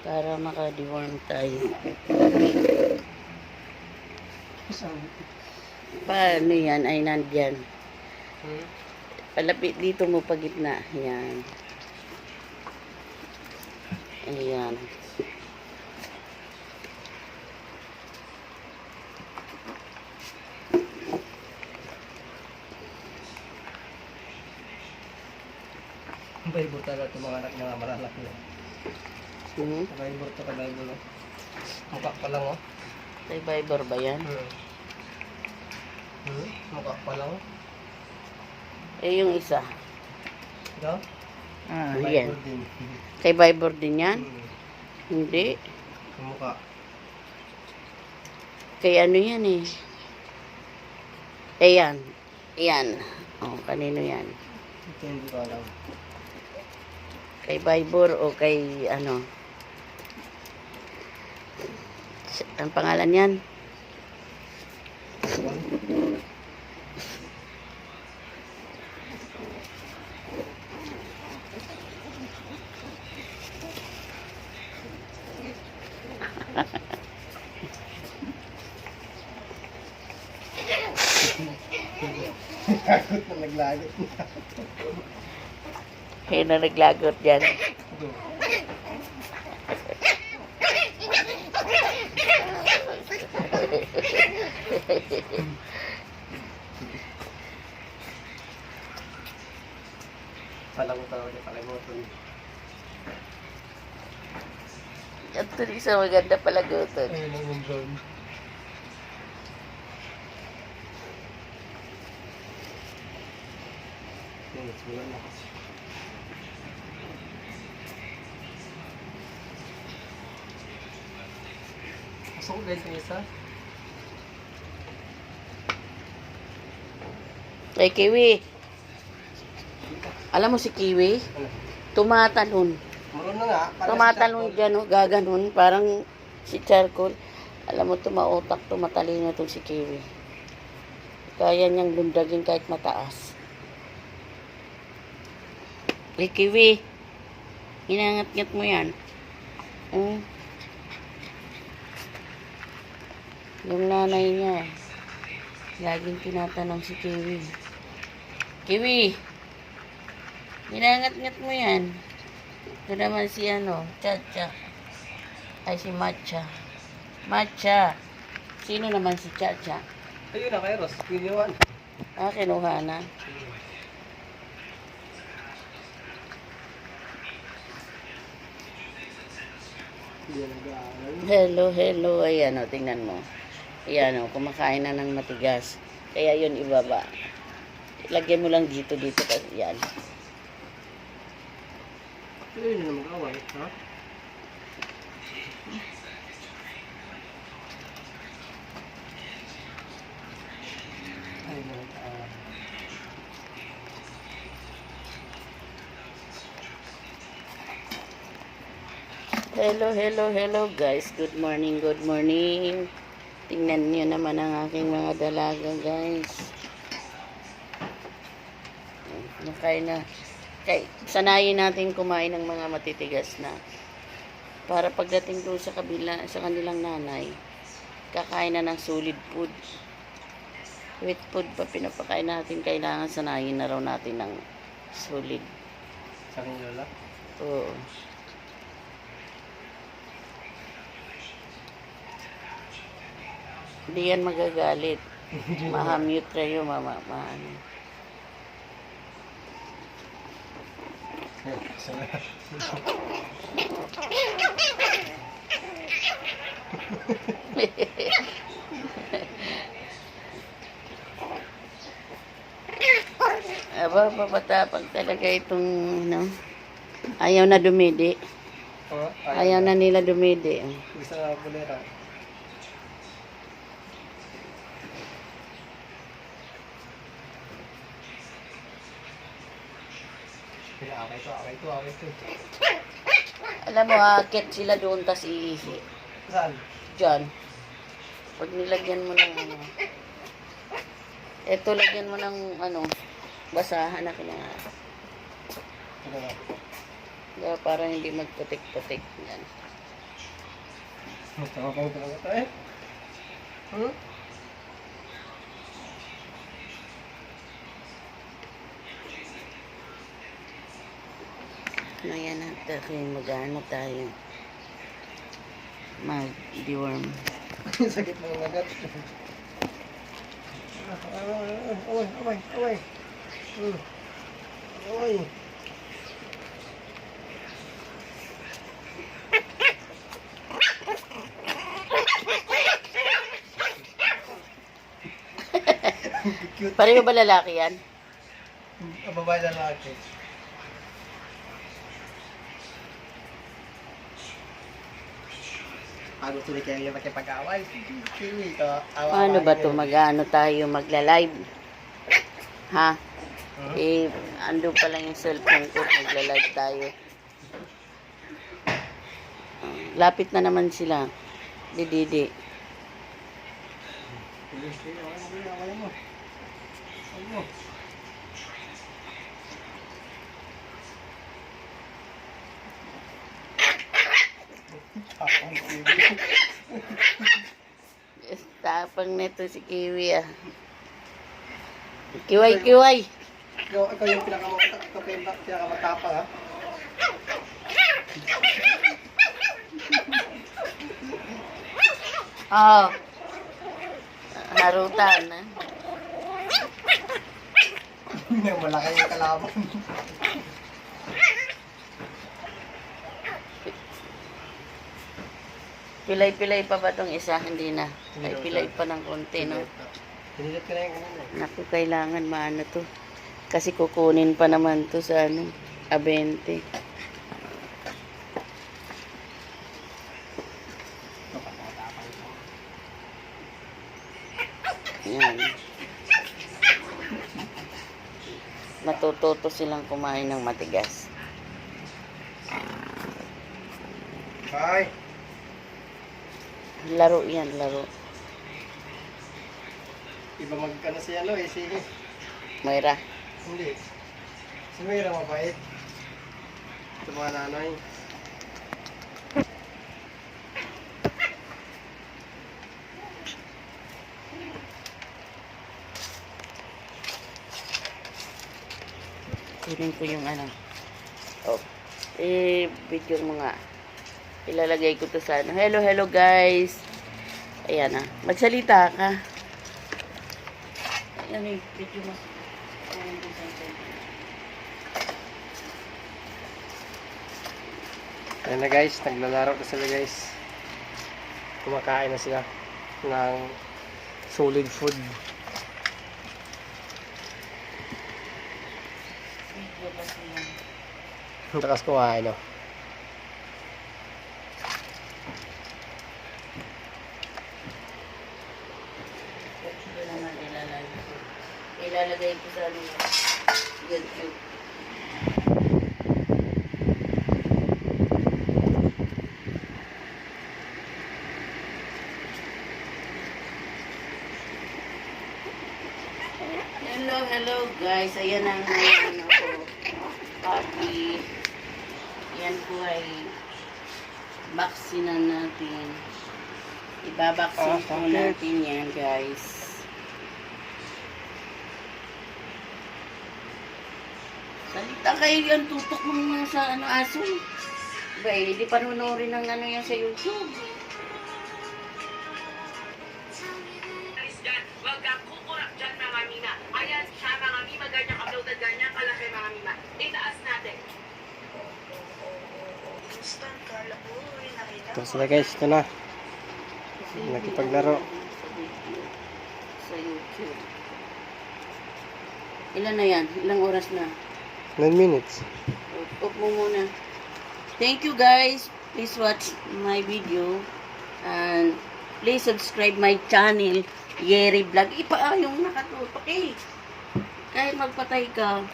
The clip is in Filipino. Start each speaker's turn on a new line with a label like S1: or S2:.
S1: Para maka-deworm tayo. Paano yan? Ay, nandyan.
S2: Hmm?
S1: Palapit dito mo pa gitna. Yan. Ayan.
S2: Ang Bible talaga itong mga anak mga malalaki. no?
S1: Hmm?
S2: Bible to, ka Bible. no? Mukha pa lang, oh.
S1: Viber ba yan?
S2: Hmm. Hmm? Mukha pa lang, oh.
S1: Eh, yung isa.
S2: Ikaw?
S1: Ah,
S2: Bible
S1: yan.
S2: din.
S1: Viber din yan?
S2: Hmm.
S1: Hindi.
S2: Mukha.
S1: Kay ano yan eh. Eh, yan. Yan. Oh, kanino yan?
S2: Ito hindi ko alam.
S1: Kay Viber o kay ano? Ang pangalan yan?
S2: Takot na naglagot.
S1: Kaya na naglagot dyan.
S2: Palang tao na kalimutan.
S1: Ang tuloy sa maganda palagutan.
S2: Ayun ang umbrol. Yes, wala na. Ko guys yung isa.
S1: Kay Kiwi. Alam mo si Kiwi?
S2: Ano?
S1: Tumatalon.
S2: Meron na nga. parang
S1: Tumatalon
S2: si
S1: dyan, oh, gaganon. Parang si charcoal. Alam mo, tumautak, tumatalino itong si Kiwi. Kaya niyang lundagin kahit mataas. Eh, Kiwi. Inangat-ngat mo yan. Hmm? Yung nanay niya. Laging tinatanong si Kiwi. Kiwi! Inangat-ngat mo yan. Ito naman si ano, Chacha. Ay, si Matcha. Matcha. Sino naman si Chacha?
S2: Ayun na, Kairos. Piniwan.
S1: Ah, kinuha na.
S2: Hindi nag-aaral.
S1: Hello, hello. Ayan o, tingnan mo. Ayan o, kumakain na ng matigas. Kaya yun ibaba. Lagyan mo lang dito, dito. Kasi yan.
S2: Ayun na mag-away. Ha?
S1: Hello, hello, hello guys. Good morning, good morning. Tingnan niyo naman ang aking mga dalaga guys. Nakain na. Kay, sanayin natin kumain ng mga matitigas na. Para pagdating doon sa kabila, sa kanilang nanay, kakain na ng solid food. Wet food pa pinapakain natin, kailangan sanayin na raw natin ng solid.
S2: Sa aking lola.
S1: Oo. Hindi yan magagalit. Mahamute kayo, mama. Ma ano. Aba, papatapag talaga itong, ano, ayaw na dumidi.
S2: Oh,
S1: Ayaw na nila dumidi.
S2: Gusto na bulera. Akay to, akay to, akay to.
S1: Alam mo, akit sila doon, tas iihi.
S2: Saan?
S1: Diyan. Pag nilagyan mo ng ano. Eto, lagyan mo ng ano, basahan na kina.
S2: Ano na?
S1: Kaya para hindi magputik-putik. Yan.
S2: Matapang talaga tayo. Hmm?
S1: Maya natin kayo mag-ano tayo. Mag-deworm.
S2: Sakit mo ng agat. Away, away, away. Hmm. Away.
S1: Pareho ba lalaki yan?
S2: Ang babae na lalaki. Gusto ni Kelly makipag-away. Kiwi ka.
S1: Ano ba to Mag-ano tayo? Magla-live? Ha?
S2: Hmm?
S1: Eh, ando pa lang yung cellphone ko. Magla-live tayo. Lapit na naman sila. Dididi.
S2: Away mo. Away mo. Tapang Kiwi.
S1: Tapang neto si Kiwi ah. Kiway, kiway.
S2: Ikaw, ikaw yung pinakamatapang, ha.
S1: Oo. Harutan ah.
S2: Malaki yung kalaban.
S1: Pilay-pilay pa ba tong isa? Hindi na. Ay, pilay pa ng konti, no?
S2: Hinilit ko na yung kanina. eh.
S1: Naku, kailangan maano to. Kasi kukunin pa naman to sa ano, abente. Yan. Natututo silang kumain ng matigas.
S2: Bye.
S1: Laro yan, laro.
S2: Iba magkano si ano eh, si...
S1: Moira.
S2: Hindi. Si Mayra mabait. Ito mga nanay.
S1: Kunin ko yung ano. Oh. Eh, video mo nga. Ilalagay ko to sa ano. Hello, hello guys. Ayan ah. Magsalita ka. Ayan eh, video mo. Ayan,
S2: na guys, naglalaro na sila guys. Kumakain na sila ng solid food.
S1: Video ba sila?
S2: Ang takas kumain no.
S1: Ito naman ilalagay ko. Ilalagay ko sa ano, YouTube. Hello, hello guys. Ayan ang ano ko. Papi. Yan po ay vaccine natin. Ibabaksin po natin yan guys. Kayo yan, tutok mo nga sa ano, aso. Ba, eh, di panunorin ng ano yan sa YouTube.
S3: mga mga mga.
S2: Ito sila guys, ito na. Nakipaglaro.
S1: Sa YouTube. Ilan na yan? Ilang oras na?
S2: 9 minutes.
S1: Off mo muna. Thank you guys. Please watch my video. And please subscribe my channel. Yeri Vlog. Ipa yung nakatutok eh. Kahit magpatay ka.